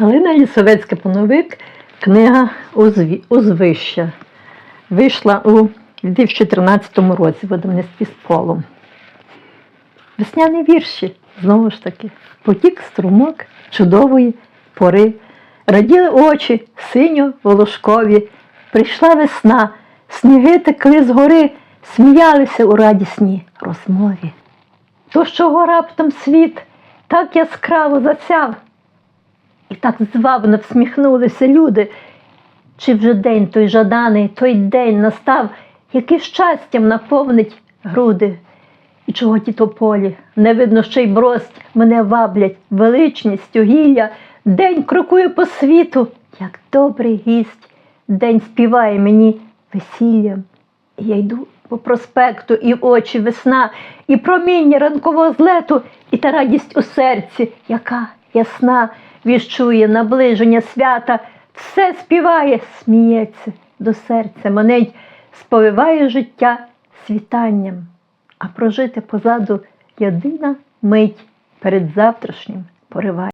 Галина Лісовецька Пановик, книга Узвища. Вийшла у 2013 році в видавництві з полом. Весняні вірші, знову ж таки, потік струмок чудової пори. Раділи очі синьо волошкові. Прийшла весна, сніги текли з гори, сміялися у радісній розмові. То чого раптом світ так яскраво зацяв, і так звабно всміхнулися люди. Чи вже день той жаданий, той день настав, який щастям наповнить груди. І чого ті тополі, не видно ще й брость, мене ваблять величністю гілля. День крокує по світу, як добрий гість. День співає мені весіллям. І я йду по проспекту, і очі весна, і проміння ранкового злету, і та радість у серці, яка ясна, віщує наближення свята, все співає, сміється до серця, манить, сповиває життя світанням, а прожити позаду єдина мить перед завтрашнім пориває.